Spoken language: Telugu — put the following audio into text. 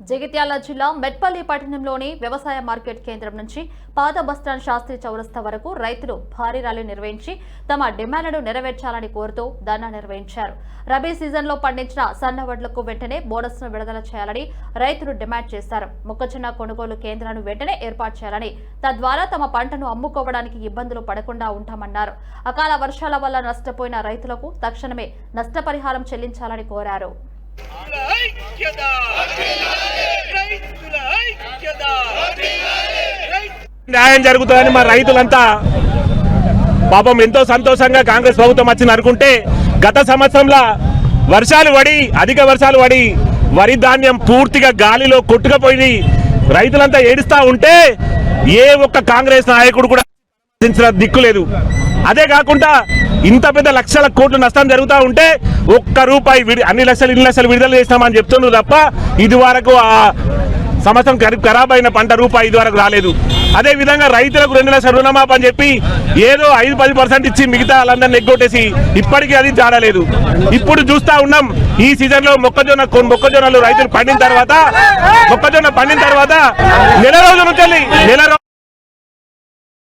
జగిత్యాల జిల్లా మెట్పల్లి పట్టణంలోని వ్యవసాయ మార్కెట్ కేంద్రం నుంచి పాత బస్టాండ్ శాస్త్రి చౌరస్తా వరకు రైతులు భారీ ర్యాలీ నిర్వహించి తమ డిమాండ్లను నెరవేర్చాలని కోరుతూ ధర్నా నిర్వహించారు. రబీ సీజన్లో పండించిన సన్న వడ్లకు వెంటనే బోనస్ను విడుదల చేయాలని రైతులు డిమాండ్ చేశారు. మొక్కజొన్న కొనుగోలు కేంద్రాలను వెంటనే ఏర్పాటు చేయాలని తద్వారా తమ పంటను అమ్ముకోవడానికి ఇబ్బందులు పడకుండా ఉంటామన్నారు. అకాల వర్షాల వల్ల నష్టపోయిన రైతులకు తక్షణమే నష్టపరిహారం చెల్లించాలని కోరారు. న్యాయం జరుగుతుందని మా రైతులంతా పాపం ఎంతో సంతోషంగా కాంగ్రెస్ ప్రభుత్వం వచ్చింది అనుకుంటే గత సంవత్సరంలో వర్షాలు పడి అధిక వర్షాలు పడి వరి ధాన్యం పూర్తిగా గాలిలో కొట్టుకపోయి రైతులంతా ఏడుస్తా ఉంటే ఏ ఒక్క కాంగ్రెస్ నాయకుడు కూడా దిక్కు లేదు. అదే కాకుండా ఇంత పెద్ద లక్షల కోట్లు నష్టం జరుగుతూ ఉంటే ఒక్క రూపాయి అన్ని లక్షలు ఇన్ని లక్షలు విడుదల చేస్తామని చెప్తున్నారు తప్ప ఇది వరకు ఆ సంవత్సరం ఖరాబ్ అయిన పంట రూపాయి ఇది వరకు రాలేదు. అదే విధంగా రైతులకు రెండు లక్షల రుణమాప అని చెప్పి ఏదో ఐదు పది పర్సెంట్ ఇచ్చి మిగతా వాళ్ళందరినీ ఎగ్గొట్టేసి ఇప్పటికీ అది జాడలేదు ఇప్పుడు చూస్తా ఉన్నాం ఈ సీజన్లో మొక్కజొన్న మొక్కజొన్నలు రైతులు పండిన తర్వాత మొక్కజొన్న పండిన తర్వాత నెల రోజుల నుంచి